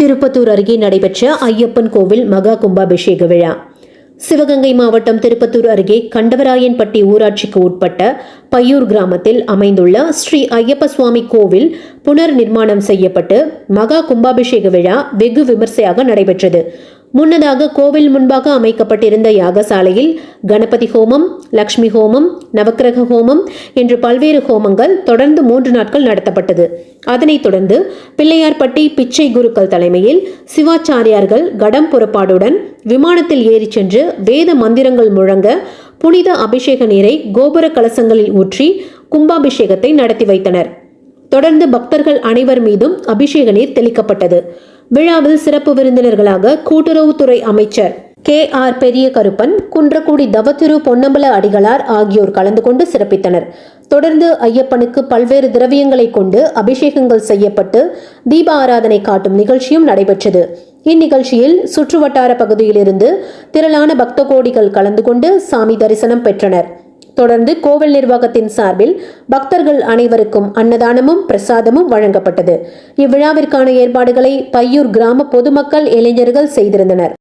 திருப்பத்தூர் அருகே நடைபெற்ற ஐயப்பன் கோவில் மகா கும்பாபிஷேக விழா. சிவகங்கை மாவட்டம் திருப்பத்தூர் அருகே கண்டவராயன்பட்டி ஊராட்சிக்கு உட்பட்ட பையூர் கிராமத்தில் அமைந்துள்ள ஸ்ரீ ஐயப்ப சுவாமி கோவில் புனர் நிர்மாணம் செய்யப்பட்டு மகா கும்பாபிஷேக விழா வெகு விமர்சையாக நடைபெற்றது. முன்னதாக கோவில் முன்பாக அமைக்கப்பட்டிருந்த யாகசாலையில் கணபதி ஹோமம் லக்ஷ்மி ஹோமம் நவக்கிரக ஹோமம் என்று பல்வேறு ஹோமங்கள் தொடர்ந்து மூன்று நாட்கள் நடத்தப்பட்டது. அதனைத் தொடர்ந்து பிள்ளையார்பட்டி பிச்சை குருக்கள் தலைமையில் சிவாச்சாரியார்கள் கடம் புறப்பாடுடன் விமானத்தில் ஏறிச் சென்று வேத மந்திரங்கள் முழங்க புனித அபிஷேக நீரை கோபுர கலசங்களில் ஊற்றி கும்பாபிஷேகத்தை நடத்தி வைத்தனர். தொடர்ந்து பக்தர்கள் அனைவர் மீதும் அபிஷேக நீர் தெளிக்கப்பட்டது. விழாவில் சிறப்பு விருந்தினர்களாக கூட்டுறவுத்துறை அமைச்சர் கே ஆர் பெரிய கருப்பன் குன்றக்குடி தவத்திரு பொன்னம்பல அடிகளார் ஆகியோர் கலந்து கொண்டு சிறப்பித்தனர். தொடர்ந்து ஐயப்பனுக்கு பல்வேறு திரவியங்களை கொண்டு அபிஷேகங்கள் செய்யப்பட்டு தீப ஆராதனை காட்டும் நிகழ்ச்சியும் நடைபெற்றது. இந்நிகழ்ச்சியில் சுற்றுவட்டார பகுதியிலிருந்து திரளான பக்த கோடிகள் கலந்து கொண்டு சாமி தரிசனம் பெற்றனர். தொடர்ந்து கோவில் நிர்வாகத்தின் சார்பில் பக்தர்கள் அனைவருக்கும் அன்னதானமும் பிரசாதமும் வழங்கப்பட்டது. இவ்விழாவிற்கான ஏற்பாடுகளை பையூர் கிராம பொதுமக்கள் இளைஞர்கள் செய்திருந்தனர்.